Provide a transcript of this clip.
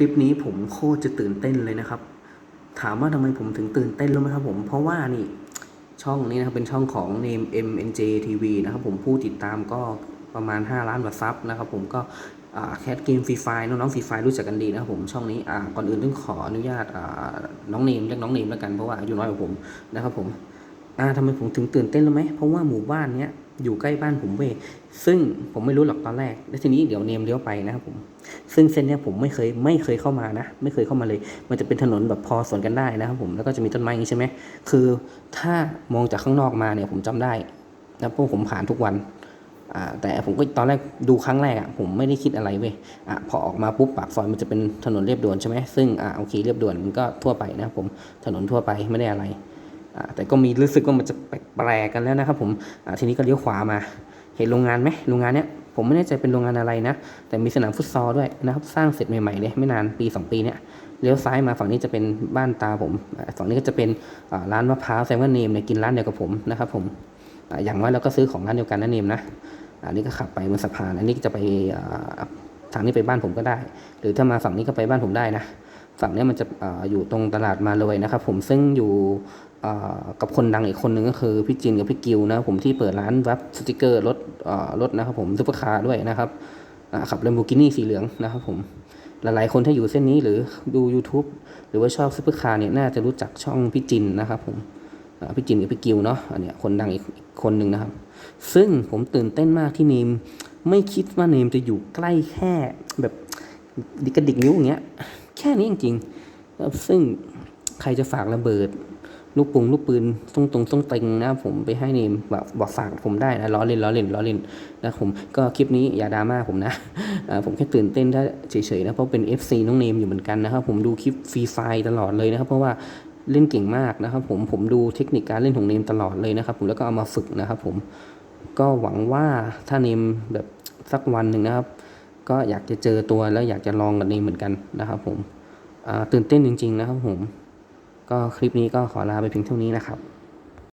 ลิปนี้ผมโคตรจะตื่นเต้นเลยนะครับ ถามว่าทำไมผมถึงตื่นเต้นรู้ไหมครับผม เพราะว่านี่ช่องนี้นะครับเป็นช่องของ Name MNJ TV นะครับผมผู้ติดตามก็ประมาณ 5 ล้านกว่าซับนะครับผมก็แคทเกมฟรีไฟน้องๆฟรีไฟรู้จักกันดีนะครับผมช่องนี้ก่อนอื่นต้องขออนุญาตน้องเนมเรียกน้องเนมแล้วกันเพราะว่าอายุน้อยกว่าผมนะครับผมทำไมผมถึงตื่นเต้นรู้ไหมเพราะว่าหมู่บ้านเนี้ย อยู่ใกล้บ้านผมเว้ยซึ่งผมไม่รู้หรอกตอนแรก แล้วทีนี้เดี๋ยวเนมเลี้ยวไปนะครับผมซึ่งเส้นเนี้ยผมไม่เคยไม่เคยเข้ามานะ ไม่เคยเข้ามาเลย มันจะเป็นถนนแบบพอสวนกันได้นะครับผมแล้วก็จะมีต้นไม้อย่างนี้ใช่ไหมคือถ้ามองจากข้างนอกมาเนี่ยผมจำได้นะเพราะผมผ่านทุกวันแต่ผมก็ตอนแรกดูครั้งแรกอะผมไม่ได้คิดอะไรเว้ยอะพอออกมาปุ๊บปากซอยมันจะเป็นถนนเรียบด่วนใช่ไหมซึ่งอ่าโอเคเรียบด่วนมันก็ทั่วไปนะครับผมถนนทั่วไปไม่ได้อะไร แต่ก็มีรู้สึกว่ามันจะแปลกๆกันแล้วนะครับผมทีนี้ก็เลี้ยวขวามา เห็นโรงงานไหมโรงงานเนี้ยผมไม่แน่ใจเป็นโรงงานอะไรนะ แต่มีสนามฟุตซอลด้วยนะครับ สร้างเสร็จใหม่ๆเลยไม่นานปี 2 ปีเนี้ยเลี้ยวซ้ายมาฝั่งนี้จะเป็นบ้านตาผมฝั่งนี้ก็จะเป็นร้านมะพร้าวแซมว่าเนมเนี่ยกินร้านเดียวกับผมนะครับผมออย่างน้อยเราก็ซื้อของร้านเดียวกันนะเนมนะอันนี้ก็ขับไปบนสะพานอันนี้จะไปทางนี้ไปบ้านผมก็ได้ หรือถ้ามาฝั่งนี้ก็ไปบ้านผมได้นะ ฝั่งนี้มันจะออยู่ตรงตลาดมาเลยนะครับ ผมซึ่งอยู่กับคนดังอีกคนหนึ่งก็คือพี่จินกับพี่กิวนะผมที่เปิดร้านวับสติกเกอร์รถรถนะครับผมซุปเปอร์คาร์ด้วยนะครับขับ Lamborghini สีเหลืองนะครับผมหลายๆคนที่อยู่เส้นนี้หรือดู YouTube หรือว่าชอบซุปเปอร์คาร์เนี่ยน่าจะรู้จักช่องพี่จินนะครับผมพี่จินกับพี่กิวเนาะอันเนี้ยคนดังอีกคนหนึ่งนะครับ ซึ่งผมตื่นเต้นมากที่เนมไม่คิดว่าเนมจะอยู่ใกล้แค่แบบดิกระดิกนิ้วอย่างเงี้ย แค่นี้จริงๆซึ่งใครจะฝากระเบิด ลูกปุงลูกปืนตรงตรงตรงเต็งนะผมไปให้เนมแบบบอกฝากผมได้นะล้อเล่นล้อเล่นล้อเล่นนะผมก็คลิปนี้อย่าดราม่าผมนะผมแค่ตื่นเต้นถ้าเฉยๆนะเพราะเป็น FC น้องเนมอยู่เหมือนกันนะครับผมดูคลิปฟรีไฟตลอดเลยนะครับเพราะว่าเล่นเก่งมากนะครับผมผมดูเทคนิคการเล่นของเนมตลอดเลยนะครับผมแล้วก็เอามาฝึกนะครับผมก็หวังว่าถ้าเนมแบบสักวันหนึ่งนะครับ ก็อยากจะเจอตัวแล้วอยากจะลองกันเองเหมือนกันนะครับผมตื่นเต้นจริง ๆ นะครับผม ก็คลิปนี้ก็ขอลาไปเพียงเท่านี้นะครับ